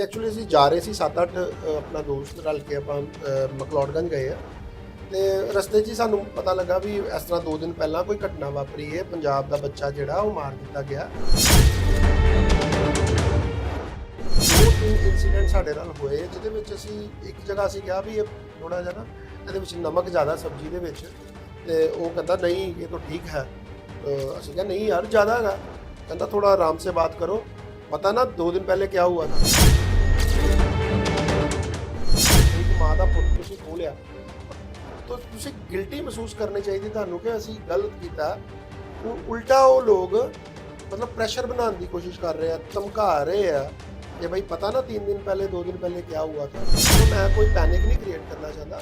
Actually ਅਸੀਂ ਜਾ ਰਹੇ ਸੀ 7-8 ਆਪਣਾ ਦੋਸਤ ਰਲ ਕੇ ਆਪਾਂ ਮਕਲੌੜਗੰਜ ਗਏ ਆ। ਤੇ ਰਸਤੇ 'ਚ ਹੀ ਸਾਨੂੰ ਪਤਾ ਲੱਗਾ ਵੀ ਇਸ ਤਰ੍ਹਾਂ 2 ਦਿਨ ਪਹਿਲਾਂ ਕੋਈ ਘਟਨਾ ਵਾਪਰੀ ਹੈ। ਪੰਜਾਬ ਦਾ ਬੱਚਾ ਜਿਹੜਾ, ਉਹ ਮਾਰ ਦਿੱਤਾ ਗਿਆ। ਉਹ ਇਨਸੀਡੈਂਟ ਸਾਡੇ ਨਾਲ ਹੋਏ ਜਿਹਦੇ ਵਿੱਚ ਅਸੀਂ ਇੱਕ ਜਗ੍ਹਾ ਅਸੀਂ ਕਿਹਾ ਵੀ ਇਹ ਥੋੜਾ ਜਿਹਾ ਨਾ, ਇਹਦੇ ਵਿੱਚ ਨਮਕ ਜ਼ਿਆਦਾ ਸਬਜ਼ੀ ਦੇ ਵਿੱਚ। ਤੇ ਉਹ ਕਹਿੰਦਾ, ਨਹੀਂ, ਇਹ ਤਾਂ ਠੀਕ ਹੈ। ਅਸੀਂ ਕਿਹਾ, ਨਹੀਂ ਯਾਰ, ਜ਼ਿਆਦਾ ਹੈਗਾ। ਕਹਿੰਦਾ ਥੋੜਾ ਆਰਾਮ ਸੇ ਬਾਤ ਕਰੋ। ਪਤਾ ਨਾ 2 ਦਿਨ ਪਹਿਲੇ ਕੀ ਹੁਆ ਥਾ ਮਾਂ ਦਾ ਪੁੱਤ ਤੁਸੀਂ ਖੋਲਿਆ ਤਾਂ ਤੁਸੀਂ ਗਿਲਟੀ ਮਹਿਸੂਸ ਕਰਨੀ ਚਾਹੀਦੀ ਤੁਹਾਨੂੰ ਕਿ ਅਸੀਂ ਗਲਤ ਕੀਤਾ। ਉ- ਉਲਟਾ ਉਹ ਲੋਕ ਮਤਲਬ ਪ੍ਰੈਸ਼ਰ ਬਣਾਉਣ ਦੀ ਕੋਸ਼ਿਸ਼ ਕਰ ਰਹੇ ਆ, ਧਮਕਾ ਰਹੇ ਆ ਕਿ ਭਾਈ ਪਤਾ ਨਾ 3 ਦਿਨ ਪਹਿਲੇ 2 ਦਿਨ ਪਹਿਲੇ ਕੀ ਹੁਆ था तो ਮੈਂ ਕੋਈ ਪੈਨਿਕ ਨਹੀਂ ਕ੍ਰੀਏਟ ਕਰਨਾ ਚਾਹੁੰਦਾ।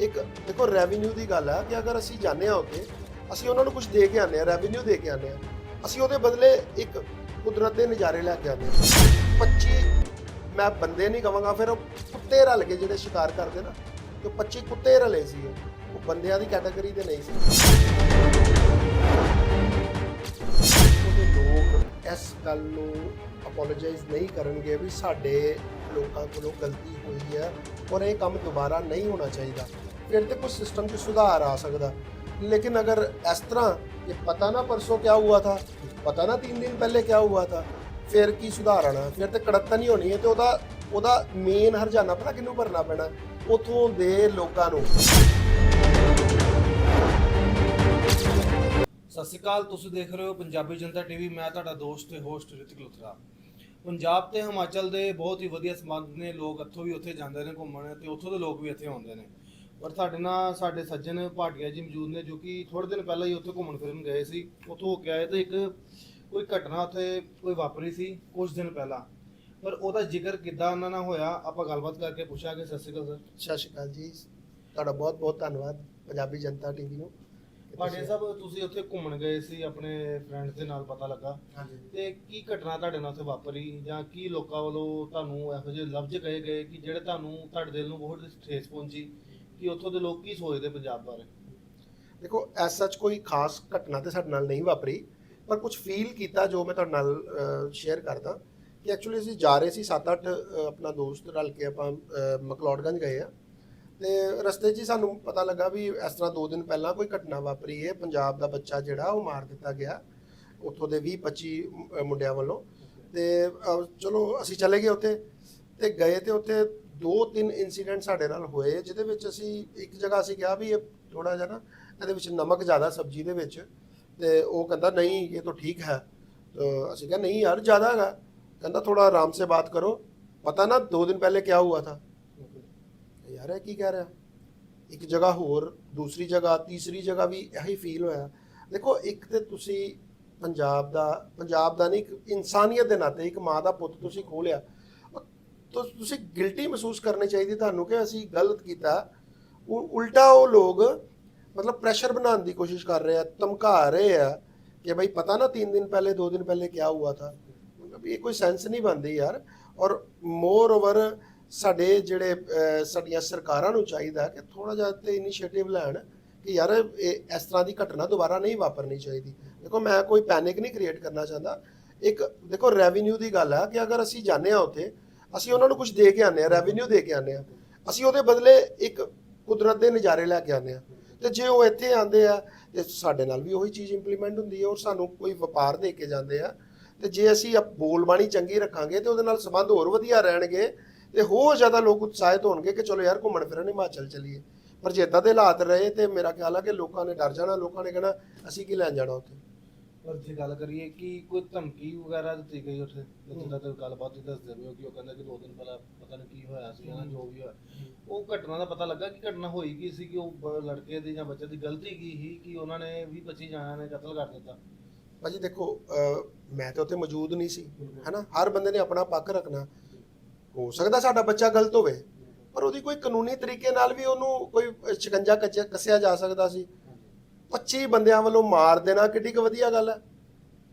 ਇੱਕ, ਦੇਖੋ ਰੈਵਨਿਊ ਦੀ ਗੱਲ ਆ ਕਿ ਅਗਰ ਅਸੀਂ ਜਾਣਦੇ ਹਾਂ ਉੱਥੇ, ਅਸੀਂ ਉਹਨਾਂ ਨੂੰ ਕੁਝ ਦੇ ਕੇ ਆਉਂਦੇ ਆ ਰੈਵਨਿਊ ਦੇ ਕੇ ਆਉਂਦੇ ਆ ਅਸੀਂ ਉਹਦੇ ਬਦਲੇ ਇੱਕ ਕੁਦਰਤ ਦੇ ਨਜ਼ਾਰੇ ਲੈ ਕੇ ਆਉਂਦੇ ਆ 25 ਮੈਂ ਬੰਦੇ ਨਹੀਂ ਕਵਾਂਗਾ ਫਿਰ ਉਹ ਕੁੱਤੇ ਰਲ ਕੇ ਜਿਹੜੇ ਸ਼ਿਕਾਰ ਕਰਦੇ ਨਾ ਤੇ 25 ਕੁੱਤੇ ਰਲੇ ਸੀ ਉਹ ਉਹ ਬੰਦਿਆਂ ਦੀ ਕੈਟਾਗਰੀ ਦੇ ਨਹੀਂ ਸੀ ਉਹਦੇ ਲੋਕ ਇਸ ਗੱਲ ਨੂੰ ਅਪੋਲੋਜਾਈਜ਼ ਨਹੀਂ ਕਰਨਗੇ ਵੀ ਸਾਡੇ ਲੋਕਾਂ ਕੋਲੋਂ ਗਲਤੀ ਹੋਈ ਹੈ ਔਰ ਇਹ ਕੰਮ ਦੁਬਾਰਾ ਨਹੀਂ ਹੋਣਾ ਚਾਹੀਦਾ ਫਿਰ ਤੇ ਕੁਝ ਸਿਸਟਮ 'ਚ ਸੁਧਾਰ ਆ ਸਕਦਾ लेकिन अगर इस तरह ये पता ना परसों क्या हुआ था पता ना तीन दिन पहले क्या हुआ था ਫਿਰ ਕੀ ਸੁਧਾਰ ਆਣਾ ਫਿਰ ਤੇ ਕੜੱਤਾ ਨਹੀਂ ਹੋਣੀ ਹੈ ਤੇ ਉਹਦਾ ਉਹਦਾ ਮੇਨ ਹਰਜਾਨਾ ਪਤਾ ਕਿਹਨੂੰ ਭਰਨਾ ਪੈਣਾ? ਉਥੋਂ ਦੇ ਲੋਕਾਂ ਨੂੰ। ਸਤਿ ਸ਼੍ਰੀ ਅਕਾਲ, ਤੁਸੀਂ ਦੇਖ ਰਹੇ ਹੋ ਪੰਜਾਬੀ ਜਨਤਾ ਟੀਵੀ। ਮੈਂ ਤੁਹਾਡਾ ਦੋਸਤ ਤੇ ਹੋਸਟ ਰਿਤਿਕ ਲੁਥਰਾ। ਪੰਜਾਬ ਤੇ ਹਿਮਾਚਲ ਦੇ ਬਹੁਤ ਹੀ ਵਧੀਆ ਸੰਬੰਧ ਨੇ। ਲੋਕ ਇੱਥੋਂ ਵੀ ਉੱਥੇ ਜਾਂਦੇ ਨੇ ਘੁੰਮਣ ਤੇ ਉੱਥੋਂ ਦੇ ਲੋਕ ਵੀ ਇੱਥੇ ਆਉਂਦੇ ਨੇ। ਪਰ ਸਾਡੇ ਨਾਲ ਸਾਡੇ ਸੱਜਣ ਭਾਟੀਆ ਜੀ ਮੌਜੂਦ ਨੇ ਜੋ ਕਿ ਥੋੜੇ ਦਿਨ ਪਹਿਲਾਂ ਹੀ ਉੱਥੇ ਘੁੰਮਣ ਫਿਰਨ ਗਏ ਸੀ। ਉੱਥੋਂ ਹੋ ਕੇ ਆਏ ਤੇ ਇੱਕ ਕੋਈ ਘਟਨਾ ਉੱਥੇ ਕੋਈ ਵਾਪਰੀ ਸੀ ਕੁਝ ਦਿਨ ਪਹਿਲਾਂ? ਪਰ ਉਹਦਾ ਜ਼ਿਕਰ ਕਿੱਦਾਂ ਉਹਨਾਂ ਨਾਲ ਹੋਇਆ ਆਪਾਂ ਗੱਲਬਾਤ ਕਰਕੇ ਪੁੱਛਾਂਗੇ। ਸਤਿ ਸ਼੍ਰੀ ਅਕਾਲ ਸਰ। ਸਤਿ ਸ਼੍ਰੀ ਅਕਾਲ ਜੀ। ਤੁਹਾਡਾ ਬਹੁਤ ਬਹੁਤ ਧੰਨਵਾਦ ਪੰਜਾਬੀ ਜਨਤਾ ਟੀਵੀ ਨੂੰ। ਭਾਟੀਆ ਸਾਹਿਬ ਤੁਸੀਂ ਉੱਥੇ ਘੁੰਮਣ ਗਏ ਸੀ ਆਪਣੇ ਫਰੈਂਡਸ ਦੇ ਨਾਲ ਪਤਾ ਲੱਗਾ। ਹਾਂਜੀ। ਤੇ ਕੀ ਘਟਨਾ ਤੁਹਾਡੇ ਨਾਲ ਉੱਥੇ ਵਾਪਰੀ ਜਾਂ ਕੀ ਲੋਕਾਂ ਵੱਲੋਂ ਤੁਹਾਨੂੰ ਇਹੋ ਜਿਹੇ ਲਫ਼ਜ਼ ਕਹੇ ਗਏ ਕਿ ਜਿਹੜੇ ਤੁਹਾਨੂੰ ਤੁਹਾਡੇ ਦਿਲ ਨੂੰ ਬਹੁਤ ਠੇਸ ਪਹੁੰਚੀ? ਕਿ ਉੱਥੋਂ ਦੇ ਲੋਕ ਕੀ ਸੋਚਦੇ ਪੰਜਾਬ ਬਾਰੇ? ਦੇਖੋ ਐਸ ਸੱਚ ਕੋਈ ਖਾਸ ਘਟਨਾ ਤੇ ਸਾਡੇ ਨਾਲ ਨਹੀਂ ਵਾਪਰੀ। ਪਰ ਕੁਝ ਫੀਲ ਕੀਤਾ ਜੋ ਮੈਂ ਤੁਹਾਡੇ ਨਾਲ ਸ਼ੇਅਰ ਕਰਦਾ ਕਿ ਐਕਚੁਅਲੀ ਅਸੀਂ ਜਾ ਰਹੇ ਸੀ 7-8 ਆਪਣਾ ਦੋਸਤ ਰਲ ਕੇ ਆਪਾਂ ਅ, ਗਏ ਆ। ਤੇ ਰਸਤੇ 'ਚ ਹੀ ਸਾਨੂੰ ਪਤਾ ਲੱਗਾ ਵੀ ਇਸ ਤਰ੍ਹਾਂ 2 ਦਿਨ ਪਹਿਲਾਂ ਕੋਈ ਘਟਨਾ ਵਾਪਰੀ ਹੈ। ਪੰਜਾਬ ਦਾ ਬੱਚਾ ਜਿਹੜਾ ਉਹ ਮਾਰ ਦਿੱਤਾ ਗਿਆ ਉੱਥੋਂ ਦੇ 20-25 ਮੁੰਡਿਆਂ ਵੱਲੋਂ। ਤੇ ਚਲੋ ਅਸੀਂ ਚਲੇ ਗਏ ਉੱਥੇ ਤੇ ਗਏ ਤੇ ਉੱਥੇ ਦੋ ਤਿੰਨ ਇਨਸੀਡੈਂਟ ਸਾਡੇ ਨਾਲ ਹੋਏ ਜਿਹਦੇ ਵਿੱਚ ਅਸੀਂ ਇੱਕ ਜਗ੍ਹਾ ਅਸੀਂ ਕਿਹਾ ਵੀ ਇਹ ਥੋੜਾ ਜਿਹਾ ਨਾ ਇਹਦੇ ਵਿੱਚ ਨਮਕ ਜ਼ਿਆਦਾ ਸਬਜ਼ੀ ਦੇ ਵਿੱਚ ਤੇ ਉਹ ਕਹਿੰਦਾ, ਨਹੀਂ, ਇਹ ਤਾਂ ਠੀਕ ਹੈ। ਤਾਂ ਅਸੀਂ ਕਿਹਾ, ਨਹੀਂ ਯਾਰ, ਜ਼ਿਆਦਾ ਹੈਗਾ। ਕਹਿੰਦਾ ਥੋੜਾ ਆਰਾਮ ਸੇ ਬਾਤ ਕਰੋ। ਪਤਾ ਨਾ, ਦੋ ਦਿਨ ਪਹਿਲੇ ਕੀ ਹੁਆ ਥਾ? ਯਾਰ, ਇਹ ਕੀ ਕਹਿ ਰਿਹਾ? ਇੱਕ ਜਗ੍ਹਾ ਹੋਰ, ਦੂਸਰੀ ਜਗ੍ਹਾ, ਤੀਸਰੀ ਜਗ੍ਹਾ ਵੀ ਇਹੀ ਫੀਲ ਹੋਇਆ। ਦੇਖੋ, ਇੱਕ ਤੇ ਤੁਸੀਂ ਪੰਜਾਬ ਦਾ ਪੰਜਾਬ ਦਾ ਨਹੀਂ, ਇੱਕ ਇਨਸਾਨੀਅਤ ਦੇ ਨਾਤੇ, ਇੱਕ ਮਾਂ ਦਾ ਪੁੱਤ ਤੁਸੀਂ ਖੋਲਿਆ ਤਾਂ ਤੁਸੀਂ ਗਿਲਟੀ ਮਹਿਸੂਸ ਕਰਨੀ ਚਾਹੀਦੀ। ਤੁਹਾਨੂੰ ਕਿ ਅਸੀਂ ਗਲਤ ਕੀਤਾ। ਉਲਟਾ ਉਹ ਲੋਕ ਮਤਲਬ ਪ੍ਰੈਸ਼ਰ ਬਣਾਉਣ ਦੀ ਕੋਸ਼ਿਸ਼ ਕਰ ਰਹੇ ਆ, ਧਮਕਾ ਰਹੇ ਆ ਕਿ ਭਾਈ ਪਤਾ ਨਾ 3 ਦਿਨ ਪਹਿਲੇ 2 ਦਿਨ ਪਹਿਲੇ ਕੀ ਹੁਆ ਥਾ ਮਤਲਬ ਇਹ ਕੋਈ ਸੈਂਸ ਨਹੀਂ ਬਣਦੀ ਯਾਰ। ਔਰ ਮੋਰ ਓਵਰ ਸਾਡੇ ਜਿਹੜੇ ਸਾਡੀਆਂ ਸਰਕਾਰਾਂ ਨੂੰ ਚਾਹੀਦਾ ਕਿ ਥੋੜਾ ਜਿਹਾ ਤੇ ਇਨੀਸ਼ੀਏਟਿਵ ਲੈਣ ਕਿ ਯਾਰ ਇਹ ਇਸ ਤਰ੍ਹਾਂ ਦੀ ਘਟਨਾ ਦੁਬਾਰਾ ਨਹੀਂ ਵਾਪਰਨੀ ਚਾਹੀਦੀ। ਦੇਖੋ, ਮੈਂ ਕੋਈ ਪੈਨਿਕ ਨਹੀਂ ਕ੍ਰੀਏਟ ਕਰਨਾ ਚਾਹੁੰਦਾ। ਇੱਕ, ਦੇਖੋ ਰੈਵਨਿਊ ਦੀ ਗੱਲ ਆ ਕਿ ਅਗਰ ਅਸੀਂ ਜਾਂਦੇ ਆ ਉੱਥੇ, ਅਸੀਂ ਉਹਨਾਂ ਨੂੰ ਕੁਝ ਦੇ ਕੇ ਆਉਂਦੇ ਆ ਰੈਵਨਿਊ ਦੇ ਕੇ ਆਉਂਦੇ ਆ। ਅਸੀਂ ਉਹਦੇ ਬਦਲੇ ਇੱਕ ਕੁਦਰਤ ਦੇ ਨਜ਼ਾਰੇ ਲੈ ਕੇ ਆਉਂਦੇ ਆ। ਤੇ ਜੇ ਉਹ ਇੱਥੇ ਆਉਂਦੇ ਆ, ਤੇ ਸਾਡੇ ਨਾਲ ਵੀ ਉਹੀ ਚੀਜ਼ ਇੰਪਲੀਮੈਂਟ ਹੁੰਦੀ ਹੈ ਔਰ ਸਾਨੂੰ ਕੋਈ ਵਪਾਰ ਦੇ ਕੇ ਜਾਂਦੇ ਆ। ਤੇ ਜੇ ਅਸੀਂ ਬੋਲਬਾਣੀ ਚੰਗੀ ਰੱਖਾਂਗੇ, ਤੇ ਉਹਦੇ ਨਾਲ ਸੰਬੰਧ ਹੋਰ ਵਧੀਆ ਰਹਿਣਗੇ, ਤੇ ਹੋਰ ਜ਼ਿਆਦਾ ਲੋਕ ਉਤਸ਼ਾਹਿਤ ਹੋਣਗੇ ਕਿ ਚਲੋ ਯਾਰ ਘੁੰਮਣ ਫਿਰਨ ਹਿਮਾਚਲ ਚਲੀਏ। ਪਰ ਜੇ ਇਦਾਂ ਦੇ ਹਾਲਾਤ ਰਹੇ, ਤੇ ਮੇਰਾ ਖਿਆਲ ਆ ਕਿ ਲੋਕਾਂ ਨੇ ਡਰ ਜਾਣਾ, ਲੋਕਾਂ ਨੇ ਕਹਿਣਾ, ਅਸੀਂ ਕੀ ਲੈਣ ਜਾਣਾ ਉੱਥੇ? ਪਰ ਜੇ ਗੱਲ ਕਰੀਏ ਕਿ ਕੋਈ ਧਮਕੀ ਵਗੈਰਾ ਦਿੱਤੀ ਗਈ ਉੱਥੇ ਜਿੱਦਾਂ ਤੇ ਗੱਲਬਾਤ ਹੀ ਦੱਸਦੇ ਪਏ ਹੋ ਕਿ ਉਹ ਕਹਿੰਦਾ ਕਿ ਦੋ ਦਿਨ ਪਹਿਲਾਂ ਪਤਾ ਨਹੀਂ ਕੀ ਹੋਇਆ ਸੀ ਜਾਂ ਜੋ ਵੀ ਹੋਇਆ। ਉਹ ਘਟਨਾ ਦਾ ਪਤਾ ਲੱਗਾ ਕਿ ਘਟਨਾ ਹੋਈ ਕੀ ਸੀ ਕਿ ਉਹ ਬ- ਲੜਕੇ ਦੀ ਜਾਂ ਬੱਚੇ ਦੀ ਗਲਤੀ ਕੀ ਸੀ ਕਿ ਉਹਨਾਂ ਨੇ 20 25 ਜਣਿਆਂ ਨੇ ਕਤਲ ਕਰ ਦਿੱਤਾ? ਭਾਜੀ ਦੇਖੋ ਅਹ, ਮੈਂ ਤੇ ਉੱਥੇ ਮੌਜੂਦ ਨਹੀਂ ਸੀ ਹੈਨਾ? ਹਰ ਬੰਦੇ ਨੇ ਆਪਣਾ ਪੱਖ ਰੱਖਣਾ। ਹੋ ਸਕਦਾ ਸਾਡਾ ਬੱਚਾ ਗਲਤ ਹੋਵੇ ਪਰ ਉਹਦੀ ਕੋਈ ਕਾਨੂੰਨੀ ਤਰੀਕੇ ਨਾਲ ਵੀ ਉਹਨੂੰ ਕੋਈ ਸ਼ਿਕੰਜਾ ਕੱਚਿਆ- ਕੱਸਿਆ ਜਾ ਸਕਦਾ ਸੀ। 25 ਬੰਦਿਆਂ ਵੱਲੋਂ ਮਾਰ ਦੇਣਾ ਕਿੱਡੀ ਕੁ ਵਧੀਆ ਗੱਲ ਹੈ।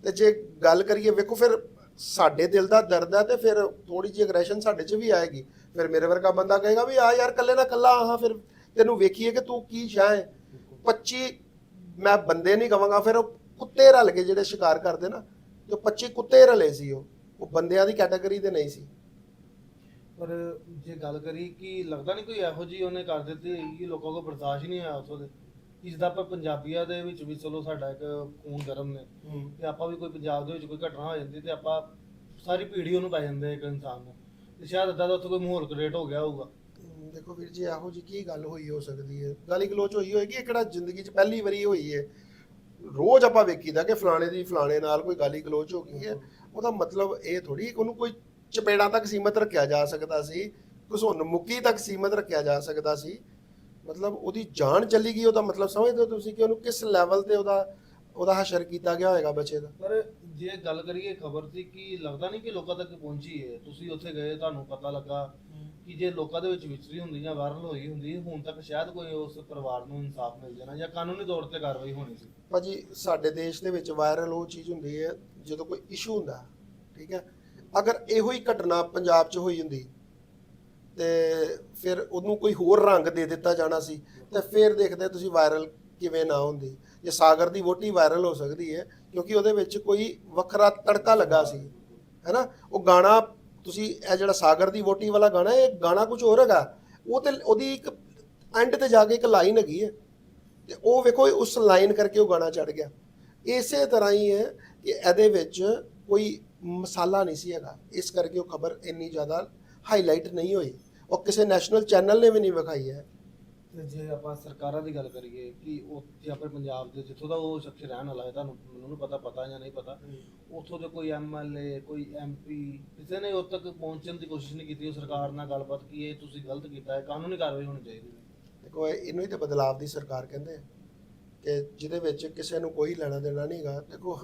ਤੇ ਜੇ ਗੱਲ ਕਰੀਏ, ਵੇਖੋ ਫਿਰ ਸਾਡੇ ਦਿਲ ਦਾ ਦਰਦ ਹੈ ਤੇ ਫਿਰ ਥੋੜੀ ਜਿਹੀ ਅਗਰੈਸ਼ਨ ਸਾਡੇ 'ਚ ਵੀ ਆਏਗੀ। ਫਿਰ ਮੇਰੇ ਵਰਗਾ ਬੰਦਾ ਕਹੇਗਾ ਵੀ ਆ ਯਾਰ ਕੱਲੇ ਨਾ ਕੱਲਾ ਆਹਾਂ ਫਿਰ ਤੈਨੂੰ ਵੇਖੀਏ ਕਿ ਤੂੰ ਕੀ ਸ਼ਾਹ ਹੈ। 25 ਮੈਂ ਬੰਦੇ ਨਹੀਂ ਕਵਾਂਗਾ, ਫਿਰ ਉਹ ਕੁੱਤੇ ਰਲ ਕੇ ਜਿਹੜੇ ਸ਼ਿਕਾਰ ਕਰਦੇ ਨਾ ਤੇ 25 ਕੁੱਤੇ ਰਲੇ ਸੀ ਉਹ ਉਹ ਬੰਦਿਆਂ ਦੀ ਕੈਟਾਗਰੀ ਦੇ ਨਹੀਂ ਸੀ। ਪਰ ਜੇ ਗੱਲ ਕਰੀ ਕਿ ਲੱਗਦਾ ਨਹੀਂ ਕੋਈ ਇਹੋ ਜੀ ਉਹਨੇ ਕਰ ਦਿੱਤੀ ਹੈਗੀ ਕਿ ਲੋਕਾਂ ਕੋਲ ਬਰਦਾਸ਼ਤ ਨਹੀਂ ਆਇਆ ਉੱਥੋਂ ਦੇ? ਕਿ ਜਿੱਦਾਂ ਆਪਾਂ ਪੰਜਾਬੀਆਂ ਦੇ ਵਿੱਚ ਵੀ ਚਲੋ ਸਾਡਾ ਇੱਕ ਖੂਨ ਗਰਮ ਨੇ। ਤੇ ਆਪਾਂ ਵੀ ਕੋਈ ਪੰਜਾਬ ਦੇ ਵਿੱਚ ਕੋਈ ਘਟਨਾ ਹੋ ਜਾਂਦੀ ਤੇ ਆਪਾਂ ਸਾਰੀ ਪੀੜ੍ਹੀ ਉਹਨੂੰ ਪੈ ਜਾਂਦੇ ਇੱਕ ਇਨਸਾਨ ਨੂੰ। ਤੇ ਸ਼ਾਇਦ ਅੱਦਾ ਦਾ ਉੱਥੇ ਕੋਈ ਮਾਹੌਲ ਕ੍ਰੀਏਟ ਹੋ ਗਿਆ ਹੋਊਗਾ। ਹਮ, ਦੇਖੋ ਵੀਰ ਜੀ ਇਹੋ ਜੀ ਕੀ ਗੱਲ ਹੋਈ ਹੋ ਸਕਦੀ ਹੈ? ਗਾਲੀ ਗਲੋਚ ਹੋਈ ਹੋਏਗੀ ਇਹ ਕਿਹੜਾ ਜ਼ਿੰਦਗੀ 'ਚ ਪਹਿਲੀ ਵਾਰੀ ਹੋਈ ਹੈ? ਰੋਜ਼ ਆਪਾਂ ਵੇਖੀਦਾ ਕਿ ਫਲਾਣੇ ਦੀ ਫਲਾਣੇ ਨਾਲ ਕੋਈ ਗਾਲੀ ਗਲੋਚ ਹੋ ਗਈ ਹੈ। ਉਹਦਾ ਮਤਲਬ ਇਹ ਥੋੜੀ ਕਿ ਉਹਨੂੰ ਕੋਈ ਚਪੇੜਾਂ ਤੱਕ ਸੀਮਤ ਰੱਖਿਆ ਜਾ ਸਕਦਾ ਸੀ ਘਸੁੰਨ ਮੁੱਕੀ ਤੱਕ ਸੀਮਤ ਰੱਖਿਆ ਜਾ ਸਕਦਾ ਸੀ। ਮਤਲਬ ਉਹਦੀ ਜਾਨ ਚਲੀ ਗਈ ਉਹਦਾ ਮਤਲਬ ਸਮਝਦੇ ਹੋ ਤੁਸੀਂ ਕਿ ਉਹਨੂੰ ਕਿਸ ਲੈਵਲ ਤੇ ਉਹਦਾ ਉਹਦਾ ਹਸ਼ਰ ਕੀਤਾ ਗਿਆ ਹੋਏਗਾ ਬੱਚੇ ਦਾ? ਪਰ ਜੇ ਗੱਲ ਕਰੀਏ ਖਬਰ ਦੀ ਕਿ ਲੱਗਦਾ ਨਹੀਂ ਕਿ ਲੋਕਾਂ ਤੱਕ ਪਹੁੰਚੀ ਹੈ ਤੁਸੀਂ ਉੱਥੇ ਗਏ ਤੁਹਾਨੂੰ ਪਤਾ ਲੱਗਾ ਕਿ ਜੇ ਲੋਕਾਂ ਦੇ ਵਿੱਚ ਵਿਚਰੀ ਹੁੰਦੀ ਜਾਂ ਵਾਇਰਲ ਹੋਈ ਹੁੰਦੀ ਹੁਣ ਤੱਕ ਸ਼ਾਇਦ ਕੋਈ ਉਸ ਪਰਿਵਾਰ ਨੂੰ ਇਨਸਾਫ ਮਿਲ ਜਾਣਾ ਜਾਂ ਕਾਨੂੰਨੀ ਤੌਰ ਤੇ ਕਾਰਵਾਈ ਹੋਣੀ ਸੀ। ਭਾਜੀ ਸਾਡੇ ਦੇਸ਼ ਦੇ ਵਿੱਚ ਵਾਇਰਲ ਉਹ ਚੀਜ਼ ਹੁੰਦੀ ਹੈ ਜਦੋਂ ਕੋਈ ਇਸ਼ੂ ਹੁੰਦਾ ਠੀਕ ਹੈ? ਅਗਰ ਇਹੋ ਹੀ ਘਟਨਾ ਪੰਜਾਬ 'ਚ ਹੋਈ ਹੁੰਦੀ ਤੇ ਫਿਰ ਉਹਨੂੰ ਕੋਈ ਹੋਰ ਰੰਗ ਦੇ ਦਿੱਤਾ ਜਾਣਾ ਸੀ, ਤੇ ਫਿਰ ਦੇਖਦੇ ਤੁਸੀਂ ਵਾਇਰਲ ਕਿਵੇਂ ਨਾ ਹੁੰਦੀ। ਜੇ ਸਾਗਰ ਦੀ ਵੋਟੀ ਵਾਇਰਲ ਹੋ ਸਕਦੀ ਹੈ, ਕਿਉਂਕਿ ਉਹਦੇ ਵਿੱਚ ਕੋਈ ਵੱਖਰਾ ਤੜਕਾ ਲੱਗਾ ਸੀ, ਹੈਨਾ? ਉਹ ਗਾਣਾ, ਤੁਸੀਂ ਇਹ ਜਿਹੜਾ ਸਾਗਰ ਦੀ ਵੋਟੀ ਵਾਲਾ ਗਾਣਾ, ਇਹ ਗਾਣਾ ਕੁਝ ਹੋਰ ਹੈਗਾ। ਉਹ ਤੇ ਉਹਦੀ ਇੱਕ ਐਂਡ ਤੇ ਜਾ ਕੇ ਇੱਕ ਲਾਈਨ ਹੈਗੀ ਹੈ। ਤੇ ਉਹ ਵੇਖੋ, ਉਸ ਲਾਈਨ ਕਰਕੇ ਉਹ ਗਾਣਾ ਚੜ ਗਿਆ। ਇਸੇ ਤਰ੍ਹਾਂ ਹੀ ਹੈ ਕਿ ਇਹਦੇ ਵਿੱਚ ਕੋਈ ਮਸਾਲਾ ਨਹੀਂ ਸੀ ਹੈਗਾ। ਇਸ ਕਰਕੇ ਉਹ ਖਬਰ ਇੰਨੀ ਜ਼ਿਆਦਾ ਹਾਈਲਾਈਟ ਨਹੀਂ ਹੋਈ। ਉਹ ਕਿਸੇ ਨੈਸ਼ਨਲ ਚੈਨਲ ਨੇ ਵੀ ਨਹੀਂ ਵਿਖਾਈ ਹੈ। ਤੇ ਜੇ ਆਪਾਂ ਸਰਕਾਰਾਂ ਦੀ ਗੱਲ ਕਰੀਏ ਕਿ ਜੇ ਆਪਣੇ ਪੰਜਾਬ ਦੇ ਜਿੱਥੋਂ ਦਾ ਉਹ ਸ਼ਖਸ ਰਹਿਣ ਵਾਲਾ ਹੈ ਤੁਹਾਨੂੰ ਮੈਨੂੰ ਪਤਾ ਪਤਾ ਜਾਂ ਨਹੀਂ ਪਤਾ ਉੱਥੋਂ ਦੇ ਕੋਈ ਐਮਐਲਏ ਕੋਈ ਐਮਪੀ ਕਿਸੇ ਨੇ ਉਦ ਤੱਕ ਪਹੁੰਚਣ ਦੀ ਕੋਸ਼ਿਸ਼ ਨਹੀਂ ਕੀਤੀ ਉਹ ਸਰਕਾਰ ਨਾਲ ਗੱਲਬਾਤ ਕੀ ਇਹ ਤੁਸੀਂ ਗਲਤ ਕੀਤਾ ਹੈ ਕਾਨੂੰਨੀ ਕਾਰਵਾਈ ਹੋਣੀ ਚਾਹੀਦੀ ਹੈ। ਦੇਖੋ ਇਹ- ਇਹਨੂੰ ਹੀ ਤੇ ਬਦਲਾਵ ਦੀ ਸਰਕਾਰ ਕਹਿੰਦੇ ਆ ਕਿ ਜਿਹਦੇ ਵਿੱਚ ਕਿਸੇ ਨੂੰ ਕੋਈ ਲੈਣਾ ਦੇਣਾ ਨਹੀਂਗਾ ਦੇਖੋ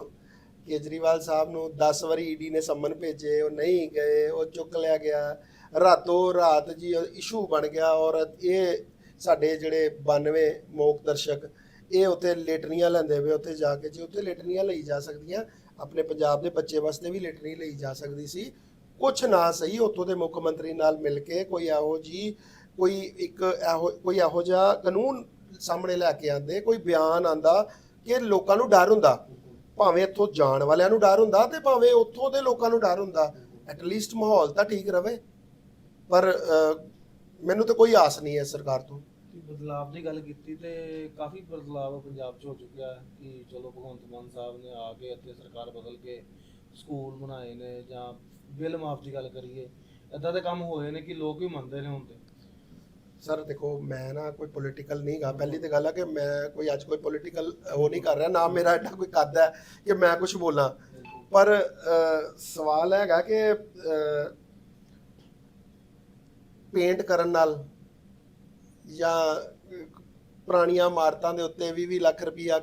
ਕੇਜਰੀਵਾਲ ਸਾਹਿਬ ਨੂੰ 10 ਵਾਰੀ ਈਡੀ ਨੇ ਸੰਮਨ ਭੇਜੇ ਉਹ ਨਹੀਂ ਗਏ ਉਹ ਚੁੱਕ ਲਿਆ ਗਿਆ। ਰਾਤੋਂ ਰਾਤ ਜੀ ਇਸ਼ੂ ਬਣ ਗਿਆ ਔਰ ਇਹ ਸਾਡੇ ਜਿਹੜੇ 92 ਮੋਕ ਦਰਸ਼ਕ, ਇਹ ਉੱਥੇ ਲੇਟਰੀਆਂ ਲੈਂਦੇ ਵੇ ਉੱਥੇ ਜਾ ਕੇ ਜੀ ਉੱਥੇ ਲੇਟਰੀਆਂ ਲਈ ਜਾ ਸਕਦੀਆਂ, ਆਪਣੇ ਪੰਜਾਬ ਦੇ ਬੱਚੇ ਵਾਸਤੇ ਵੀ ਲੇਟਰੀ ਲਈ ਜਾ ਸਕਦੀ ਸੀ। ਕੁਛ ਨਾ ਸਹੀ, ਉੱਥੋਂ ਦੇ ਮੁੱਖ ਮੰਤਰੀ ਨਾਲ ਮਿਲ ਕੇ ਕੋਈ ਇਹੋ ਜੀ, ਕੋਈ ਇੱਕ ਇਹੋ, ਕੋਈ ਇਹੋ ਜਿਹਾ ਕਾਨੂੰਨ ਸਾਹਮਣੇ ਲੈ ਕੇ ਆਂਦੇ ਕੋਈ ਬਿਆਨ ਆਂਦਾ ਕਿ ਲੋਕਾਂ ਨੂੰ ਡਰ ਹੁੰਦਾ। ਭਾਵੇਂ ਇੱਥੋਂ ਜਾਣ ਵਾਲਿਆਂ ਨੂੰ ਡਰ ਹੁੰਦਾ ਤੇ ਭਾਵੇਂ ਉੱਥੋਂ ਦੇ ਲੋਕਾਂ ਨੂੰ ਡਰ ਹੁੰਦਾ। ਐਟ ਲੀਸਟ ਮਾਹੌਲ ਤਾਂ ਠੀਕ ਰਵੇ। ਪਰ ਮੈਨੂੰ ਤਾਂ ਕੋਈ ਆਸ ਨਹੀਂ ਹੈ ਸਰਕਾਰ ਤੋਂ। ਬਦਲਾਵ ਦੀ ਗੱਲ ਕੀਤੀ ਤੇ ਕਾਫੀ ਬਦਲਾਵ ਪੰਜਾਬ 'ਚ ਹੋ ਚੁੱਕਿਆ ਹੈ ਕਿ ਚਲੋ ਭਗਵੰਤ ਮਾਨ ਸਾਹਿਬ ਨੇ ਆ ਕੇ ਇੱਥੇ ਸਰਕਾਰ ਬਦਲ ਕੇ ਸਕੂਲ ਬਣਾਏ ਨੇ ਜਾਂ ਬਿੱਲ ਮਾਫ ਦੀ ਗੱਲ ਕਰੀਏ ਇਦਾਂ ਦੇ ਕੰਮ ਹੋਏ ਨੇ ਕਿ ਲੋਕ ਵੀ ਮੰਨਦੇ ਨੇ ਤੇ। ਸਰ ਦੇਖੋ ਮੈਂ ਨਾ ਕੋਈ ਪੋਲੀਟੀਕਲ ਨਹੀਂ ਗਾ। ਪਹਿਲੀ ਤੇ ਗੱਲ ਆ ਕਿ ਮੈਂ ਕੋਈ ਅੱਜ ਕੋਈ ਪੋਲੀਟੀਕਲ ਉਹ ਨਹੀਂ ਕਰ ਰਿਹਾ ਨਾ ਮੇਰਾ ਐਡਾ ਕੋਈ ਕੱਦ ਹੈ ਕਿ ਮੈਂ ਕੁਝ ਬੋਲਾਂ। ਪਰ ਸਵਾਲ ਹੈਗਾ ਕਿ ਪੇਂਟ ਕਰਨ ਨਾਲ ਜਾਂ ਪੁਰਾਣੀਆਂ ਇਮਾਰਤਾਂ ਦੇ ਉੱਤੇ 20 ਲੱਖ ਰੁਪਈਆ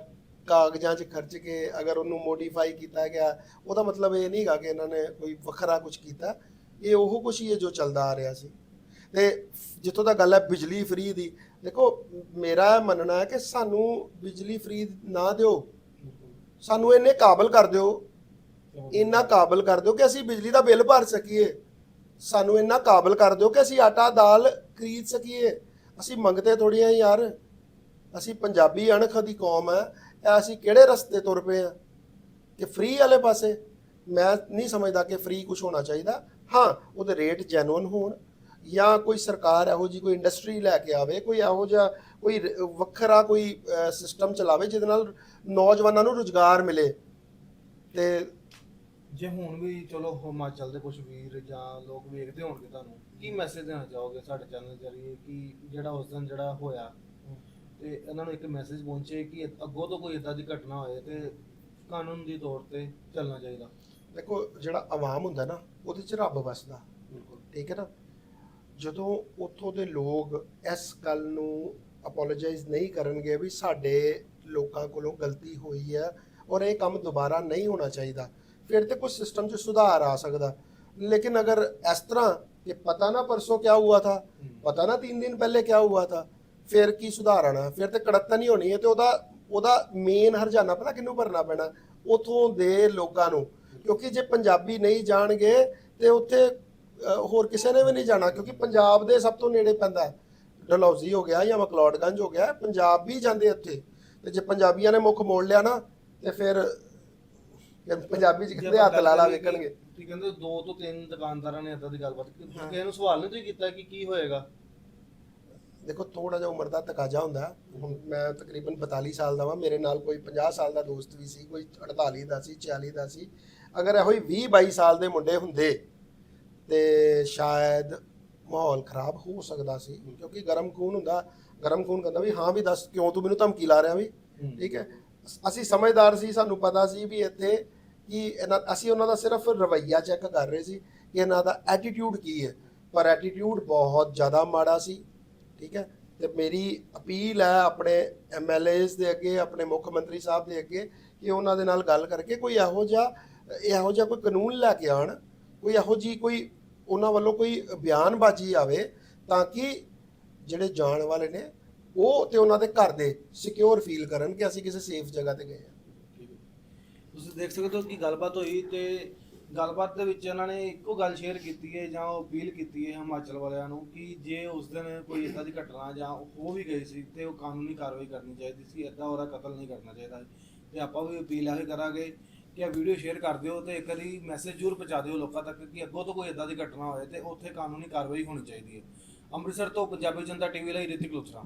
ਕਾਗਜ਼ਾਂ 'ਚ ਖਰਚ ਕੇ ਅਗਰ ਉਹਨੂੰ ਮੋਡੀਫਾਈ ਕੀਤਾ ਗਿਆ, ਉਹਦਾ ਮਤਲਬ ਇਹ ਨਹੀਂ ਨਹੀਂਗਾ ਕਿ ਇਹਨਾਂ ਨੇ ਕੋਈ ਵੱਖਰਾ ਕੁਝ ਕੀਤਾ। ਇਹ ਉਹ ਕੁਝ ਹੀ ਹੈ ਜੋ ਚੱਲਦਾ ਆ ਰਿਹਾ ਸੀ। ਤੇ ਜਿੱਥੋਂ ਤੱਕ ਗੱਲ ਹੈ ਬਿਜਲੀ ਫ੍ਰੀ ਦੀ, ਦੇਖੋ, ਮੇਰਾ ਮੰਨਣਾ ਹੈ ਕਿ ਸਾਨੂੰ ਬਿਜਲੀ ਫ੍ਰੀ ਨਾ ਦਿਓ। ਸਾਨੂੰ ਇੰਨੇ ਕਾਬਲ ਕਰ ਦਿਓ। ਇੰਨਾ ਕਾਬਲ ਕਰ ਦਿਓ ਕਿ ਅਸੀਂ ਬਿਜਲੀ ਦਾ ਬਿੱਲ ਭਰ ਸਕੀਏ। ਸਾਨੂੰ ਇੰਨਾ ਕਾਬਲ ਕਰ ਦਿਓ ਕਿ ਅਸੀਂ ਆਟਾ, ਦਾਲ ਖਰੀਦ ਸਕੀਏ। ਅਸੀਂ ਮੰਗਤੇ ਥੋੜੀਆਂ ਯਾਰ। ਅਸੀਂ ਪੰਜਾਬੀ ਅਣਖ ਦੀ ਕੌਮ ਹੈ ਇਹ ਅਸੀਂ ਕਿਹੜੇ ਰਸਤੇ ਤੁਰ ਪਏ ਆ? ਕਿ ਫ੍ਰੀ ਵਾਲੇ ਪਾਸੇ? ਮੈਂ ਨਹੀਂ ਸਮਝਦਾ ਕਿ ਫ੍ਰੀ ਕੁਝ ਹੋਣਾ ਚਾਹੀਦਾ। ਹਾਂ, ਉਹਦੇ ਰੇਟ ਜੈਨੂਇਨ ਹੋਣ ਜਾਂ ਕੋਈ ਸਰਕਾਰ ਇਹੋ ਜੀ ਕੋਈ ਇੰਡਸਟਰੀ ਲੈ ਕੇ ਆਵੇ, ਕੋਈ ਇਹੋ ਜਿਹਾ ਕੋਈ ਵੱਖਰਾ ਕੋਈ ਸਿਸਟਮ ਚਲਾਵੇ ਜਿਹਦੇ ਨਾਲ ਨੌਜਵਾਨਾਂ ਨੂੰ ਰੁਜ਼ਗਾਰ ਮਿਲੇ। ਤੇ ਜੇ ਹੁਣ ਵੀ ਚਲੋ ਹਿਮਾਚਲ ਦੇ ਕੁਝ ਵੀਰ ਜਾਂ ਲੋਕ ਵੇਖਦੇ ਹੋਣਗੇ ਤੁਹਾਨੂੰ ਕੀ ਮੈਸੇਜ ਦੇਣਾ ਚਾਹੋਗੇ ਸਾਡੇ ਚੈਨਲ ਜਰੀਏ ਕਿ ਜਿਹੜਾ ਉਸ ਦਿਨ ਜਿਹੜਾ ਹੋਇਆ? ਤੇ ਇਹਨਾਂ ਨੂੰ ਇੱਕ ਮੈਸੇਜ ਪਹੁੰਚੇ ਕਿ ਅੱਗੋਂ ਤੋਂ ਕੋਈ ਇਦਾਂ ਦੀ ਘਟਨਾ ਹੋਏ ਤੇ ਕਾਨੂੰਨ ਦੀ ਤੌਰ ਤੇ ਚੱਲਣਾ ਚਾਹੀਦਾ। ਦੇਖੋ ਜਿਹੜਾ ਆਵਾਮ ਹੁੰਦਾ ਨਾ ਉਹਦੇ 'ਚ ਰੱਬ ਵਸਦਾ। ਬਿਲਕੁਲ। ਠੀਕ ਹੈ ਨਾ? ਜਦੋਂ ਉੱਥੋਂ ਦੇ ਲੋਕ ਇਸ ਗੱਲ ਨੂੰ ਅਪੋਲੋਜਾਈਜ਼ ਨਹੀਂ ਕਰਨਗੇ ਵੀ ਸਾਡੇ ਲੋਕਾਂ ਕੋਲੋਂ ਗਲਤੀ ਹੋਈ ਹੈ ਔਰ ਇਹ ਕੰਮ ਦੁਬਾਰਾ ਨਹੀਂ ਹੋਣਾ ਚਾਹੀਦਾ ਫਿਰ ਤੇ ਕੁਝ ਸਿਸਟਮ 'ਚ ਸੁਧਾਰ ਆ ਸਕਦਾ ਲੇਕਿਨ ਅਗਰ ਇਸ ਤਰ੍ਹਾਂ ਕਿ ਪਤਾ ਨਾ ਪਰਸੋਂ क्या हुआ था ਪਤਾ ਨਾ 3 ਦਿਨ ਪਹਿਲੇ क्या हुआ था ਫਿਰ ਕੀ ਸੁਧਾਰ ਆਣਾ ਫਿਰ ਤੇ ਕੜਤਨ ਹੀ ਹੋਣੀ ਹੈ ਤੇ ਉਹਦਾ ਉਹਦਾ ਮੇਨ ਹਰਜਾਨਾ ਪਤਾ ਕਿਹਨੂੰ ਭਰਨਾ ਪੈਣਾ ਉਥੋਂ ਦੇ ਲੋਕਾਂ ਨੂੰ ਕਿਉਂਕਿ ਜੇ ਪੰਜਾਬੀ ਨਹੀਂ ਜਾਣਗੇ ਤੇ ਉੱਥੇ ਅ, ਹੋਰ ਕਿਸੇ ਨੇ ਵੀ ਨਹੀਂ ਜਾਣਾ ਕਿਉਂਕਿ ਪੰਜਾਬ ਦੇ ਸਭ ਤੋਂ ਨੇੜੇ ਪੈਂਦਾ ਹੈ। ਡਲਹੌਜ਼ੀ ਹੋ ਗਿਆ ਜਾਂ ਮਕਲੌਡਗੰਜ ਹੋ ਗਿਆ ਪੰਜਾਬ ਵੀ ਜਾਂਦੇ ਉੱਥੇ ਤੇ ਜੇ ਪੰਜਾਬੀਆਂ ਨੇ ਮੁੱਖ ਮੋੜ ਲਿਆ ਨਾ ਤੇ ਫਿਰ ਕਿ ਪੰਜਾਬੀ ਚ ਆਪਾਂ ਹੱਥ ਲਾ ਵੇਖਣਗੇ। ਤੁਸੀਂ ਕਹਿੰਦੇ ਦੋ ਤੋਂ ਤਿੰਨ ਦੁਕਾਨਦਾਰਾਂ ਨੇ ਇਦਾਂ ਦੀ ਗੱਲਬਾਤ ਕੀਤੀ। ਹਾਂ। ਕਿਸੇ ਨੂੰ ਸਵਾਲ ਨਹੀਂ ਤੁਸੀਂ ਕੀਤਾ ਕਿ ਕੀ ਹੋਏਗਾ? ਦੇਖੋ ਥੋੜਾ ਜਿਹਾ ਉਮਰ ਦਾ ਤਕਾਜ਼ਾ ਹੁੰਦਾ। ਹੁਣ ਮੈਂ ਤਕਰੀਬਨ 42 ਸਾਲ ਦਾ ਵਾਂ। ਮੇਰੇ ਨਾਲ ਕੋਈ 50 ਸਾਲ ਦਾ ਦੋਸਤ ਵੀ ਸੀ ਕੋਈ 48 ਦਾ ਸੀ 40 ਦਾ ਸੀ। ਅਗਰ ਇਹੋ ਹੀ 20 22 ਸਾਲ ਦੇ ਮੁੰਡੇ ਹੁੰਦੇ ਤੇ ਸ਼ਾਇਦ ਮਾਹੌਲ ਖਰਾਬ ਹੋ ਸਕਦਾ ਸੀ। ਕਿਉਂਕਿ ਗਰਮ ਖੂਨ ਹੁੰਦਾ। ਗਰਮ ਖੂਨ ਕਹਿੰਦਾ ਵੀ ਹਾਂ ਵੀ ਦੱਸ ਕਿਉਂ ਤੂੰ ਮੈਨੂੰ ਧਮਕੀ ਲਾ ਰਿਹਾ ਵੀ? ਠੀਕ ਹੈ। ਅਸੀਂ ਸਮਝਦਾਰ ਸੀ, ਸਾਨੂੰ ਪਤਾ ਸੀ ਵੀ ਇੱਥੇ ਕਿ ਇਹਨਾਂ, ਅਸੀਂ ਉਹਨਾਂ ਦਾ ਸਿਰਫ ਰਵੱਈਆ ਚੈੱਕ ਕਰ ਰਹੇ ਸੀ ਕਿ ਇਹਨਾਂ ਦਾ ਐਟੀਟਿਊਡ ਕੀ ਹੈ। ਪਰ ਐਟੀਟਿਊਡ ਬਹੁਤ ਜ਼ਿਆਦਾ ਮਾੜਾ ਸੀ, ਠੀਕ ਹੈ? ਤੇ ਮੇਰੀ ਅਪੀਲ ਹੈ ਆਪਣੇ ਐਮਐਲਏਸ ਦੇ ਅੱਗੇ, ਆਪਣੇ ਮੁੱਖ ਮੰਤਰੀ ਸਾਹਿਬ ਦੇ ਅੱਗੇ, ਕਿ ਉਹਨਾਂ ਦੇ ਨਾਲ ਗੱਲ ਕਰਕੇ ਕੋਈ ਇਹੋ ਜਿਹਾ ਇਹੋ ਜਿਹਾ ਕੋਈ ਕਾਨੂੰਨ ਲੈ ਕੇ ਆਣ ਕੋਈ ਇਹੋ ਜੀ ਕੋਈ, ਉਹਨਾਂ ਵੱਲੋਂ ਕੋਈ ਬਿਆਨਬਾਜ਼ੀ ਆਵੇ ਤਾਂ ਕਿ ਜਿਹੜੇ ਜਾਣ ਵਾਲੇ ਨੇ ਉਹ ਤੇ ਉਹਨਾਂ ਦੇ ਘਰ ਦੇ ਸਿਕਿਉਰ ਫੀਲ ਕਰਨ ਕਿ ਅਸੀਂ ਕਿਸੇ ਸੇਫ ਜਗ੍ਹਾ ਤੇ ਗਏ ਹਾਂ। ਤੁਸੀਂ ਦੇਖ ਸਕਦੇ ਹੋ ਕਿ ਗੱਲਬਾਤ ਹੋਈ ਤੇ ਗੱਲਬਾਤ ਦੇ ਵਿੱਚ ਇਹਨਾਂ ਨੇ ਇੱਕੋ ਗੱਲ ਸ਼ੇਅਰ ਕੀਤੀ ਹੈ ਜਾਂ ਉਹ ਅਪੀਲ ਕੀਤੀ ਹੈ ਹਿਮਾਚਲ ਵਾਲਿਆਂ ਨੂੰ ਕਿ ਜੇ ਉਸ ਦਿਨ ਕੋਈ ਇਦਾਂ ਦੀ ਘਟਨਾ ਜਾਂ ਉਹ ਵੀ ਗਈ ਸੀ ਤੇ ਉਹ ਕਾਨੂੰਨੀ ਕਾਰਵਾਈ ਕਰਨੀ ਚਾਹੀਦੀ ਸੀ ਇਦਾਂ ਉਹਦਾ ਕਤਲ ਨਹੀਂ ਕਰਨਾ ਚਾਹੀਦਾ ਸੀ। ਤੇ ਆਪਾਂ ਵੀ ਅਪੀਲ ਇਹ ਕਰਾਂਗੇ ਕਿ ਇਹ ਵੀਡੀਓ ਸ਼ੇਅਰ ਕਰ ਦਿਓ ਤੇ ਇੱਕ ਵਾਰੀ ਮੈਸੇਜ ਜ਼ਰੂਰ ਪਹੁੰਚਾ ਦਿਓ ਲੋਕਾਂ ਤੱਕ ਕਿ ਅੱਗੋਂ ਤੋਂ ਕੋਈ ਇਦਾਂ ਦੀ ਘਟਨਾ ਹੋਏ ਤੇ ਉੱਥੇ ਕਾਨੂੰਨੀ ਕਾਰਵਾਈ ਹੋਣੀ ਚਾਹੀਦੀ ਹੈ। ਅੰਮ੍ਰਿਤਸਰ ਤੋਂ ਪੰਜਾਬੀ ਜਨਤਾ ਟੀਵੀ ਲਈ ਰਿਤਿਕ ਲੁਥਰਾ।